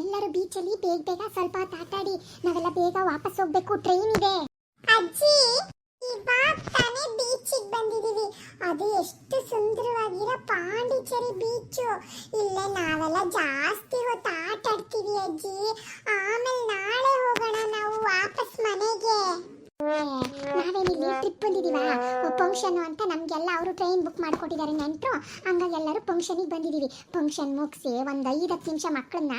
ಎಲ್ಲರೂ ಬೀಚಲ್ಲಿ ಬೇಗ ಬೇಗ ಸ್ವಲ್ಪ ಹೊತ್ತು ನಾವೆಲ್ಲ ಬೇಗ ವಾಪಸ್ ಹೋಗ್ಬೇಕು. ಟ್ರೈನ್ ಇದೆ. ಅಜ್ಜಿ ಇವಾಗ ತಾನೇ ಬೀಚಿಗೆ ಬಂದಿದ್ದೀವಿ ಅದು ಎಷ್ಟು ಸುಂದರವಾಗಿರೋ ಪಾಂಡಿಚೇರಿ ಬೀಚು ಇಲ್ಲೇ ನಾವೆಲ್ಲ ಜಾಸ್ತಿ ಹೊತ್ತು ಆಟ ಆಡ್ತೀವಿ ಅಜ್ಜಿ. ಆಮೇಲೆ ನಾಳೆ ಹೋಗೋಣ ನಾವು ವಾಪಸ್ ಮನೆಗೆ. ಟ್ರಿಪ್ ಬಂದಿದೀವ ಫಂಕ್ಷನ್ ಅಂತ ನಮಗೆಲ್ಲ ಅವರು ಟ್ರೈನ್ ಬುಕ್ ಮಾಡ್ಕೊಟ್ಟಿದ್ದಾರೆ ನೆಂಟರು. ಹಂಗಾಗಿ ಎಲ್ಲರೂ ಫಂಕ್ಷನಿಗೆ ಬಂದಿದ್ದೀವಿ ಫಂಕ್ಷನ್ ಮುಗಿಸಿ ಒಂದು ಐದು ಹತ್ತು ನಿಮಿಷ ಮಕ್ಕಳನ್ನ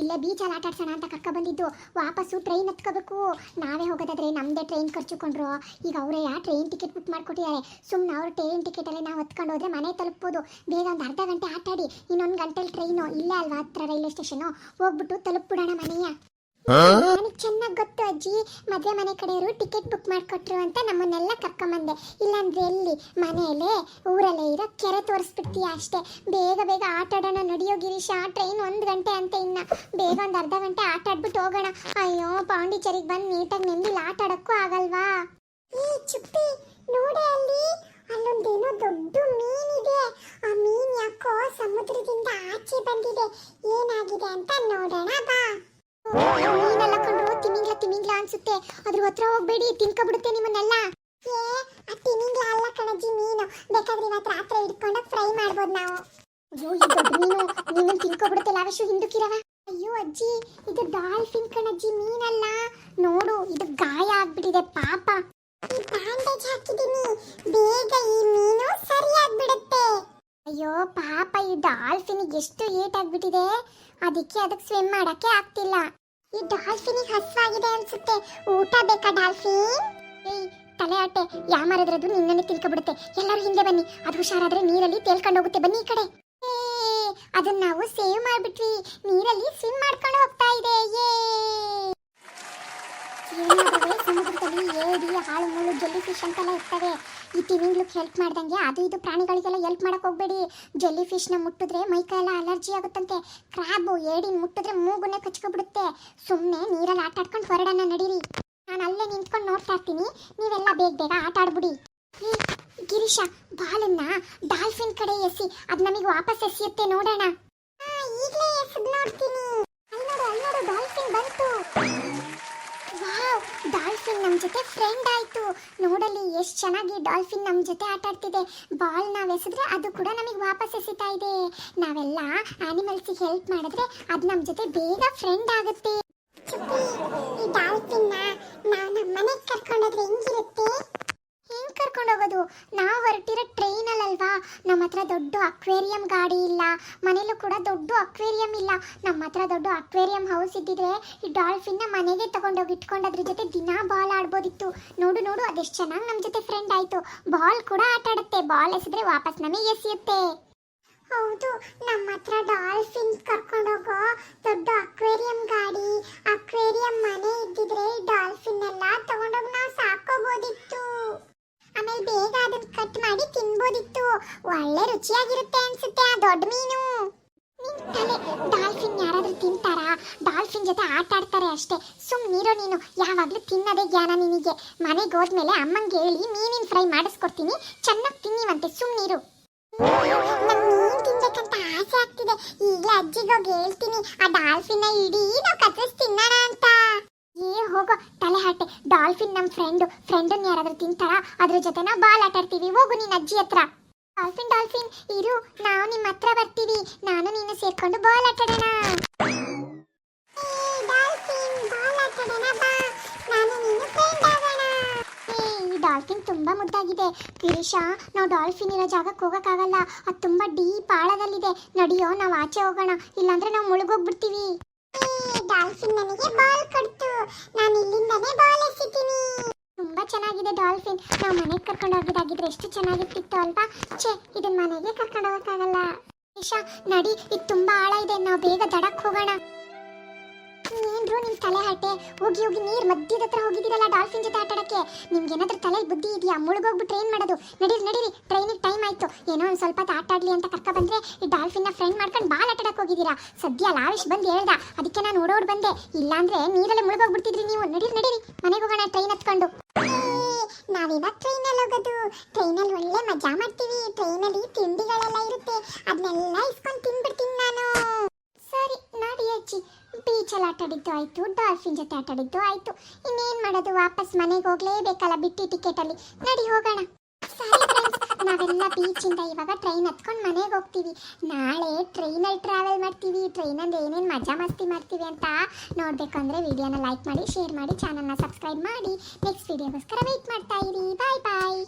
ಇಲ್ಲೇ ಬೀಚಲ್ಲಿ ಆಟ ಆಡ್ಸೋಣ ಅಂತ ಕರ್ಕೊ ಬಂದಿದ್ದು. ವಾಪಸ್ಸು ಟ್ರೈನ್ ಹತ್ಕೋಬೇಕು. ನಾವೇ ಹೋಗೋದಾದ್ರೆ ನಮ್ಮದೇ ಟ್ರೈನ್ ಖರ್ಚುಕೊಂಡ್ರು. ಈಗ ಅವರೇ ಯಾ ಟ್ರೈನ್ ಟಿಕೆಟ್ ಬುಕ್ ಮಾಡ್ಕೊಟ್ಟಿದ್ದಾರೆ. ಸುಮ್ಮನೆ ಅವ್ರ ಟ್ರೈನ್ ಟಿಕೆಟಲ್ಲೇ ನಾವು ಹತ್ಕೊಂಡು ಹೋದರೆ ಮನೆ ತಲುಪ್ಬೋದು. ಬೇಗ ಒಂದು ಅರ್ಧ ಗಂಟೆ ಆಟಾಡಿ. ಇನ್ನೊಂದು ಗಂಟೆಲಿ ಟ್ರೈನು ಇಲ್ಲೇ ಅಲ್ವಾ ಹತ್ರ ರೈಲ್ವೆ ಸ್ಟೇಷನು ಹೋಗ್ಬಿಟ್ಟು ತಲುಪ್ಬಿಡೋಣ ಮನೆಯ. ನನಗೆ ಚೆನ್ನಾಗಿ ಗೊತ್ತು ಅಜ್ಜಿ. ಮದುವೆ ಮನೆ ಕಡೆಯವರು ಟಿಕೆಟ್ ಬುಕ್ ಮಾಡಿಕೊಟ್ರು ಅಂತ ನಮ್ಮನ್ನೆಲ್ಲ ಕರ್ಕೊಂಬಂದೆ. ಇಲ್ಲಾಂದ್ರೆ ಎಲ್ಲಿ? ಮನೆಯಲ್ಲೇ ಊರಲ್ಲೇ ಇರೋ ಕೆರೆ ತೋರಿಸ್ಬಿಡ್ತೀಯ ಅಷ್ಟೇ. ಬೇಗ ಬೇಗ ಆಟ ಆಡೋಣ ನಡಿಯೋ ಗಿರೀಶ ಟ್ರೈನ್ ಒಂದು ಗಂಟೆ ಅಂತ ಇನ್ನ. ಬೇಗ ಒಂದು ಅರ್ಧ ಗಂಟೆ ಆಟ ಆಡ್ಬಿಟ್ಟು ಹೋಗೋಣ. ಅಯ್ಯೋ ಪಾಂಡಿಚೇರಿಗೆ ಬಂದು ನೀಟಾಗಿ ನೆಮ್ಮದಿಲಿ ಆಟ ಆಡೋಕ್ಕೂ ಆಗಲ್ವಾ? ಈ ಚುಪ್ಪಿ ನೋಡೆ ಅಲ್ಲಿ. ಅಲ್ಲೊಂದೇನೋ ದೊಡ್ಡ ಮೀನಿದೆ. ಆ ಮೀನ್ ಯಾಕೋ ಸಮುದ್ರದಿಂದ ಆಚೆ ಬಂದಿದೆ. ಏನಾಗಿದೆ ಅಂತ ನೋಡೋಣ ಬಾ. ಮೀನೆಲ್ಲ ಕಂಡ್ರು ತಿಮಿಂಗ್ಲ ತಿಮಿಂಗ್ಲ ಅನ್ಸುತ್ತೆ. ಅದ್ರ ಹತ್ರ ಹೋಗ್ಬೇಡಿ, ತಿನ್ಕೊಬಿಡುತ್ತೆ ನಿಮ್ಮನ್ನೆಲ್ಲ. ಏ ಆ ತಿಮಿಂಗ್ಲ ಅಲ್ಲ ಕಣಜ್ಜಿ, ಮೀನು. ಬೇಕಾದ್ರೆ ಇವತ್ತು ರಾತ್ರಿ ಹಿಡ್ಕೊಂಡು ಫ್ರೈ ಮಾಡ್ಬೋದು ನಾವು. ಅಯ್ಯೋ, ಈ ದೊಡ್ಡ ಮೀನು. ನಿಮ್ಮನ್ನ ತಿನ್ಕೊಬಿಡುತ್ತೆ ಲಾವೇಶು ಹಿಂದಕ್ಕಿರವ ಅಯ್ಯೋ, ಅಜ್ಜಿ, ಇದು ಡಾಲ್ಫಿನ್ ಕಣಜ್ಜಿ, ಮೀನಲ್ಲ. ನೋಡು, ಇದು ಗಾಯ ಆಗ್ಬಿಟ್ಟಿದೆ, ಪಾಪ. ಈ ಬ್ಯಾಂಡೇಜ್ ಹಾಕಿದ್ದೀನಿ. ಬೇಗ ಈ ಮೀನು ಸರಿಯಾಗ್ಬಿಡುತ್ತೆ. ಅಯ್ಯೋ, ಪಾಪ ಈ ಡಾಲ್ಫಿನ್ ಎಷ್ಟು ಏಟ್ ಆಗ್ಬಿಟ್ಟಿದೆ ಅದಕ್ಕೆ ಅದಕ್ಕೆ ಸ್ವಿಮ್ ಮಾಡಕ್ಕೆ ಆಗ್ತಿಲ್ಲ. ಈ ಡಾಲ್ಫಿನ್ ಹಸ್ವಾಗಿದೆ ಅನ್ಸುತ್ತೆ. ಊಟ ಬೇಕಾ ಡಾಲ್ಫಿನ್? ಏಯ್, ತಲೆ ಆಟೆ. ಯಾಮಾರದ್ರದು ನಿನ್ನನ್ನೇ ತಿಳ್ಕೊಬಿಡುತ್ತೆ. ಎಲ್ಲರೂ ಹಿಂದೆ ಬನ್ನಿ. ಅದು ಹುಷಾರಾದ್ರೆ ನೀರಲ್ಲಿ ತೇಲ್ಕೊಂಡು ಹೋಗುತ್ತೆ. ಬನ್ನಿ ಈ ಕಡೆ. ಅದನ್ನ ನಾವು ಸೇವ್ ಮಾಡ್ಬಿಟ್ವಿ. ನೀರಲ್ಲಿ ಸ್ವಿಮ್ ಮಾಡ್ಕೊಂಡು ಹೋಗ್ತಾ ಇದೆ. ಏಡಿ ಹಾಳು ಮುಳು ಜೆಲ್ಲಿ ಫಿಶ್ ಅಂತೆಲ್ಲ ಇರ್ತವೆ. ಈ ತಿಮಿಂಗ್ಲಕ್ಕೆ ಹೆಲ್ಪ್ ಮಾಡ್ದಂಗೆ. ಅದು ಇದು ಪ್ರಾಣಿಗಳಿಗೆಲ್ಲ ಹೆಲ್ಪ್ ಮಾಡಕ್ಕೆ ಹೋಗ್ಬೇಡಿ. ಜೆಲ್ಲಿ ಫಿಶ್ನ ಮುಟ್ಟಿದ್ರೆ ಮೈಕೈ ಎಲ್ಲ ಅಲರ್ಜಿ ಆಗುತ್ತಂತೆ. ಕ್ರಾಬು ಏಡಿ ಮುಟ್ಟಿದ್ರೆ ಮೂಗುನೇ ಕಚ್ಕೊಬಿಡುತ್ತೆ. ಸುಮ್ಮನೆ ನೀರಲ್ಲಿ ಆಟ ಆಡ್ಕೊಂಡು ಹೊರಡನ್ನ ನಡೀರಿ. ನಾನು ಅಲ್ಲೇ ನಿಂತ್ಕೊಂಡು ನೋಡ್ತಾ ಇರ್ತೀನಿ. ನೀವೆಲ್ಲ ಬೇಗ ಬೇಗ ಆಟ ಆಡ್ಬಿಡಿ. ಗಿರೀಶ, ಬಾಲನ್ನ ಡಾಲ್ಫಿನ್ ಕಡೆ ಎಸಿ. ಅದು ನಮಗೆ ವಾಪಸ್ ಎಸಿಯುತ್ತೆ ನೋಡೋಣ. ಈಗಲೇ ಎಸದ್ ನೋಡ್ತೀನಿ. ಅಲ್ಲಿ ನೋಡು ಅಲ್ಲಿ ನೋಡು ಡಾಲ್ಫಿನ್ ಬಂತು. ಡಾಲ್ಫಿನ್ ನಮ್ಮ ಜೊತೆ ಫ್ರೆಂಡ್ ಆಯ್ತು. ನೋಡಲಿ ಎಷ್ಟು ಚೆನ್ನಾಗಿ ಡಾಲ್ಫಿನ್ ನಮ್ಮ ಜೊತೆ ಆಟ ಆಡ್ತಿದೆ. ಬಾಲ್ ನಾವು ಎಸೆದ್ರೆ ಅದು ಕೂಡ ನಮಗೆ ವಾಪಸ್ ಎಸಿತಾ ಇದೆ. ನಾವೆಲ್ಲ ಆನಿಮಲ್ಸಿಗೆ ಹೆಲ್ಪ್ ಮಾಡಿದ್ರೆ ಅದು ನಮ್ಮ ಜೊತೆ ಬೇಗ ಫ್ರೆಂಡ್ ಆಗುತ್ತೆ. ಈ ಡಾಲ್ಫಿನ್ನ ನಾವು ನಮ್ಮ ಮನೆಗೆ ಕರ್ಕೊಂಡೋದ್ರೆ ಹೆಂಗಿರುತ್ತೆ? ಹೆಂಗ್ ಕರ್ಕೊಂಡು ಹೋಗೋದು ನಾವು ಹೊರಟಿರೋ ಟ್ರೈನಲ್ಲಲ್ವಾ? ನಮ್ಮ ಹತ್ರ ದೊಡ್ಡ ಅಕ್ವೇರಿಯಂ ಗಾಡಿ ಇಲ್ಲ. ಮನೇಲೂ ಕೂಡ ದೊಡ್ಡ ಅಕ್ವೇರಿಯಂ ಇಲ್ಲ. ನಮ್ಮ ಹತ್ರ ದೊಡ್ಡ ಅಕ್ವೇರಿಯಂ ಹೌಸ್ ಇದ್ದಿದ್ರೆ ಈ ಡಾಲ್ಫಿನ್ನ ಮನೆಗೆ ತಗೊಂಡೋಗಿ ಇಟ್ಕೊಂಡು ಅದ್ರ ಜೊತೆ ದಿನಾ ಬಾಲ್ ಆಡ್ಬೋದಿತ್ತು. ನೋಡು ನೋಡು, ಅದೆಷ್ಟು ಚೆನ್ನಾಗಿ ನಮ್ಮ ಜೊತೆ ಫ್ರೆಂಡ್ ಆಯಿತು. ಬಾಲ್ ಕೂಡ ಆಟ ಆಡುತ್ತೆ. ಬಾಲ್ ಎಸೆದ್ರೆ ವಾಪಸ್ ನಮಗೆ ಎಸೆಯುತ್ತೆ. ಹೌದು ನಮ್ಮ ಹತ್ರ ಕರ್ಕೊಂಡು ಕರ್ಕೊಂಡೋಗೋ ದೊಡ್ಡ ಅಕ್ವೇರಿಯಂ ಗಾಡಿ. ಬೇಗ ಅದನ್ನ ಕಟ್ ಮಾಡಿ ತಿನ್ಬೋದಿತ್ತು. ಒಳ್ಳೆ ರುಚಿಯಾಗಿರುತ್ತೆ ಅನ್ಸುತ್ತೆ ಆ ದೊಡ್ಡ ಮೀನು. ನಿನ್ ತಲೆ, ಡಾಲ್ಫಿನ್ ಯಾರಾದ್ರೂ ತಿಂತಾರಾ? ಡಾಲ್ಫಿನ್ ಜೊತೆ ಆಟ ಆಡ್ತಾರೆ ಅಷ್ಟೇ. ಸುಮ್ಮನಿರೋ ನೀನು. ಯಾವಾಗ್ಲೂ ತಿನ್ನೋದೇ ಜ್ಞಾನ ನಿನಗೆ. ಮನೆಗೆ ಹೋದ್ಮೇಲೆ ಅಮ್ಮಂಗೆ ಹೇಳಿ ಮೀನಿನ ಫ್ರೈ ಮಾಡಿಸ್ಕೊಡ್ತೀನಿ. ಚೆನ್ನಾಗಿ ತಿನ್ನಿವಂತೆ ಸುಮ್ಮನಿರು ನಂಗ್ ಮೀನ್ ತಿನ್ಬೇಕಂತ ಆಸೆ ಆಗ್ತಿದೆ. ಈಗಲೇ ಅಜ್ಜಿಗೋಗಿ ಹೇಳ್ತೀನಿ. ಆ ಡಾಲ್ಫಿನ್ ಇಡೀ ನಾವು ಕತ್ತರಿಸಿ ತಿನ್ನೋಣ ಅಂತ. ಏ, ಹೋಗೋ, ತಲೆ ಹಾಟೆ ಡಾಲ್ಫಿನ್ ನಮ್ಮ ಫ್ರೆಂಡ್ ಫ್ರೆಂಡನ್ನ ಯಾರಾದ್ರೂ ತಿಂತಾರಾ? ಅದ್ರ ಜೊತೆ ನಾವು ಬಾಲ್ ಆಟಾಡ್ತೀವಿ ಹೋಗು ನಿನ್ನ ಅಜ್ಜಿ ಹತ್ರ. ಡಾಲ್ಫಿನ್ ಡಾಲ್ಫಿನ್, ಇರು. ನಾವು ನಿಮ್ಮ ಹತ್ರ ಬರ್ತೀವಿ. ನಾನು ನೀನು ಸೇರ್ಕೊಂಡು ಬಾಲ್ ಆಟಾಡೋಣ ಡಾಲ್ಫಿನ್ ತುಂಬಾ ಮುದ್ದಾಗಿದೆ. ಗಿರೀಶ, ನಾವು ಡಾಲ್ಫಿನ್ ಇರೋ ಜಾಗಕ್ಕೆ ಹೋಗಕ್ಕಾಗಲ್ಲ. ಅದು ತುಂಬಾ ಡೀಪ್ ಆಳದಲ್ಲಿದೆ. ನಡಿಯೋ, ನಾವು ಆಚೆ ಹೋಗೋಣ. ಇಲ್ಲಾಂದ್ರೆ ನಾವು ಮುಳುಗೋಗ್ಬಿಡ್ತೀವಿ. ಡಾಲ್ಫಿನ್ ನನಗೆ ಬಾಲ್ ಕೊಡ್ತು. ನಾನು ಇಲ್ಲಿಂದನೇ ಬಾಲ್ ಎಸಿತೀನಿ. ತುಂಬಾ ಚೆನ್ನಾಗಿದೆ ಡಾಲ್ಫಿನ್ ನಾವು ಮನೆಗೆ ಕರ್ಕೊಂಡು ಹೋಗೋದಾಗಿದ್ರೆ ಎಷ್ಟು ಚೆನ್ನಾಗಿರ್ತಿತ್ತು ಅಲ್ವಾ? ಛೇ ಇದನ್ನ ಮನೆಗೆ ಕರ್ಕೊಂಡು ಹೋಗಕ್ಕಾಗಲ್ಲ. ಇಶಾ ನಡಿ, ಇದು ತುಂಬಾ ಆಳ ಇದೆ. ನಾವು ಬೇಗ ದಡಕ್ ಹೋಗೋಣ. ಏನ್ರು ನಿಮ್ ತಲೆ ಹರಟೆ, ಹೋಗಿ ಹೋಗಿ ನೀರ್ ಮಧ್ಯದ ಹತ್ರ ಹೋಗಿದ್ದೀರಲ್ಲ ಡಾಲ್ಫಿನ್ ಜೊತೆ ಆಟ ಆಡಕ್ಕೆ ನಿಮ್ಗೆ ಏನಾದ್ರೂ ತಲೆಯಲ್ಲಿ ಬುದ್ಧಿ ಇದೆಯಾ? ಮುಳುಗೋಗ್ಬಿಟ್ಟು ಏನ್ ಮಾಡೋದು. ನಡೀರಿ ನಡೀರಿ ಟ್ರೈನಿಗೆ ಟೈಮ್ ಆಯ್ತು. ಏನೋ ಒಂದ್ ಸ್ವಲ್ಪ ಆಟ ಆಡ್ಲಿ ಅಂತ ಕರ್ಕ ಬಂದ್ರೆ ಈ ಡಾಲ್ಫಿನ್ನ ಫ್ರೆಂಡ್ ಮಾಡ್ಕೊಂಡು ಬಾಲ್ ಆಟ ಆಡಕ್ ಹೋಗಿದ್ದೀರಾ? ಸದ್ಯ ಲಾವಿಶ್ ಬಂದು ಹೇಳ್ದ. ಅದಕ್ಕೆ ನಾನು ಓಡೋಡ್ ಬಂದೆ. ಇಲ್ಲಾಂದ್ರೆ ನೀರಲ್ಲಿ ಮುಳುಗೋಗ್ಬಿಡ್ತಿದ್ರಿ ನೀವು. ನಡೀರಿ ನಡೀರಿ. ಮನೆಗೆ ಹೋಗೋಣ ಟ್ರೈನ್ ಹತ್ಕೊಂಡು. ನಾವಿವಾಗ ಟ್ರೈನಲ್ಲಿ ಹೋಗೋದು. ಟ್ರೈನಲ್ಲಿ ಒಳ್ಳೆ ಮಜಾ ಮಾಡ್ತೀವಿ. ಟ್ರೈನಲ್ಲಿ ತಿಂಡಿಗಳೆಲ್ಲ ಇರುತ್ತೆ ಅದನ್ನೆಲ್ಲ ಇಸ್ಕೊಂಡು ತಿನ್ಬಿಡ್ತೀನಿ ನಾನು ಸರಿ ನೋಡಿ ಅಜ್ಜಿ ಬೀಚಲ್ಲಿ ಆಟ ಆಡಿದ್ದು ಆಯ್ತು ಡಾಲ್ಫಿನ್ ಜೊತೆ ಆಟಾಡಿದ್ದು ಆಯಿತು. ಇನ್ನೇನ್ ಮಾಡೋದು? ವಾಪಸ್ ಮನೆಗೆ ಹೋಗ್ಲೇಬೇಕಲ್ಲ ಬಿಟ್ಟಿ ಟಿಕೆಟ್ ಅಲ್ಲಿ ನಡಿ ಹೋಗೋಣ. ನಾವೆಲ್ಲ ಬೀಚಿಂದ ಇವಾಗ ಟ್ರೈನ್ ಹತ್ಕೊಂಡು ಮನೆಗೆ ಹೋಗ್ತೀವಿ. ನಾಳೆ ಟ್ರೈನಲ್ಲಿ ಟ್ರಾವೆಲ್ ಮಾಡ್ತೀವಿ. ಟ್ರೈನಲ್ಲಿ ಏನೇನು ಮಜಾ ಮಸ್ತಿ ಮಾಡ್ತೀವಿ ಅಂತ ನೋಡಬೇಕು ಅಂದರೆ ವಿಡಿಯೋನ ಲೈಕ್ ಮಾಡಿ ಶೇರ್ ಮಾಡಿ ಚಾನಲ್ನ ಸಬ್ಸ್ಕ್ರೈಬ್ ಮಾಡಿ. ನೆಕ್ಸ್ಟ್ ವಿಡಿಯೋಗೋಸ್ಕರ ವೆಯ್ಟ್ ಮಾಡ್ತಾ ಇರಿ. ಬಾಯ್ ಬಾಯ್